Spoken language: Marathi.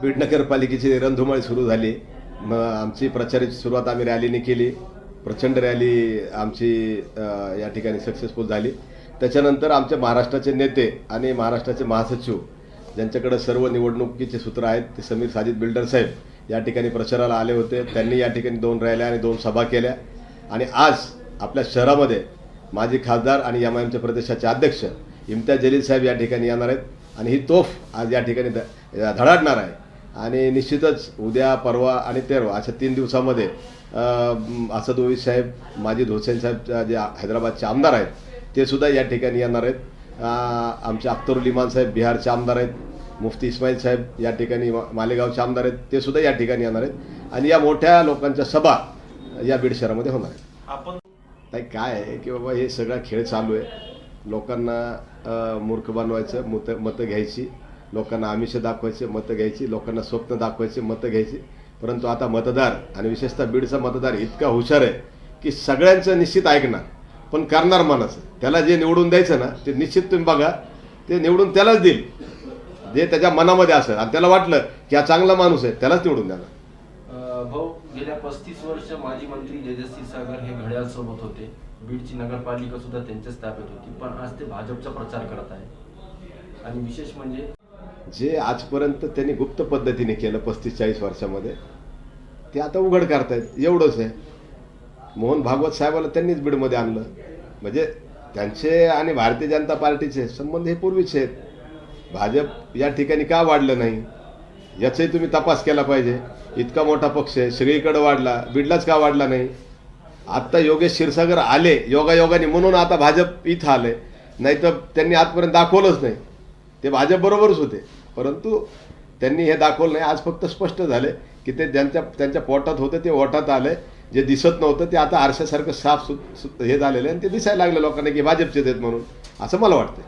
बीड नगरपालिकेची रणधुमाळी सुरू झाली. मग आमची प्रचाराची सुरुवात आम्ही रॅलीने केली. प्रचंड रॅली आमची या ठिकाणी सक्सेसफुल झाली. त्याच्यानंतर आमचे महाराष्ट्राचे नेते आणि महाराष्ट्राचे महासचिव ज्यांच्याकडे सर्व निवडणुकीचे सूत्र आहेत ते समीर साजिद बिल्डर साहेब या ठिकाणी प्रचाराला आले होते. त्यांनी या ठिकाणी दोन रॅल्या आणि दोन सभा केल्या. आणि आज आपल्या शहरामध्ये माजी खासदार आणि एम आय एमचे प्रदेशाचे अध्यक्ष इम्तियाज जलील साहेब या ठिकाणी येणार आहेत. आणि ही तोफ आज या ठिकाणी ध धडाडणार आहे. आणि निश्चितच उद्या परवा आणि तेरवा अशा तीन दिवसामध्ये असद ओवीस साहेब माजिद हुसेन साहेब जे हैदराबादचे आमदार आहेत ते सुद्धा या ठिकाणी येणार आहेत. आमचे अख्तरुल इमान साहेब बिहारचे आमदार आहेत. मुफ्ती इस्माईल साहेब या ठिकाणी मालेगावचे आमदार आहेत. ते सुद्धा या ठिकाणी येणार आहेत. आणि या मोठ्या लोकांच्या सभा या बीड शहरामध्ये होणार आहेत. आपण नाही काय आहे की बाबा हे सगळा खेळ चालू आहे. लोकांना मूर्ख बनवायचं मत मतं घ्यायची. लोकांना आमिष दाखवायचे मतं घ्यायची लोकांना स्वप्न दाखवायचे मतं घ्यायची. परंतु आता मतदार आणि विशेषतः बीडचा मतदार इतका हुशार आहे की सगळ्यांचं निश्चित ऐकणार. पण करणार मनाचं त्याला जे निवडून द्यायचं ना ते निश्चित तुम्ही बघा. ते निवडून त्यालाच देईल. जे त्याच्या मनामध्ये असेल. आणि त्याला वाटलं की हा चांगला माणूस आहे त्यालाच निवडून द्याला भाऊ गेल्या पस्तीस वर्ष माजी मंत्री तेजस्वी सागर हे घड्याळ सोबत होते. बीडची नगरपालिका सुद्धा त्यांच्याच ताब्यात होती. पण आज ते भाजपचा प्रचार करत आहे. आणि विशेष म्हणजे जे आजपर्यंत त्यांनी गुप्त पद्धतीने केलं पस्तीस चाळीस वर्षामध्ये ते आता उघड करतायत. एवढंच आहे. मोहन भागवत साहेबाला त्यांनीच बीडमध्ये आणलं. म्हणजे त्यांचे आणि भारतीय जनता पार्टीचे संबंध हे पूर्वीचे आहेत. भाजप या ठिकाणी का वाढलं नाही? याचाही तुम्ही तपास केला पाहिजे. इतका मोठा पक्ष आहे. सगळीकडे वाढला. बीडलाच का वाढला नाही? आत्ता योगेश क्षीरसागर आले योगायोगाने म्हणून आता भाजप इथं आले नाही तर त्यांनी आजपर्यंत दाखवलंच नाही. ते भाजपबरोबरच होते. परंतु त्यांनी हे दाखवलं नाही. आज फक्त स्पष्ट झाले की ते ज्यांच्या त्यांच्या पोटात होतं ते ओटात आले. जे दिसत नव्हतं ते आता आरशासारखं साफ सु सु- हे झालेलं आहे आणि ते दिसायला लागलं लोकांना की भाजपचेच आहेत म्हणून. असं मला वाटतं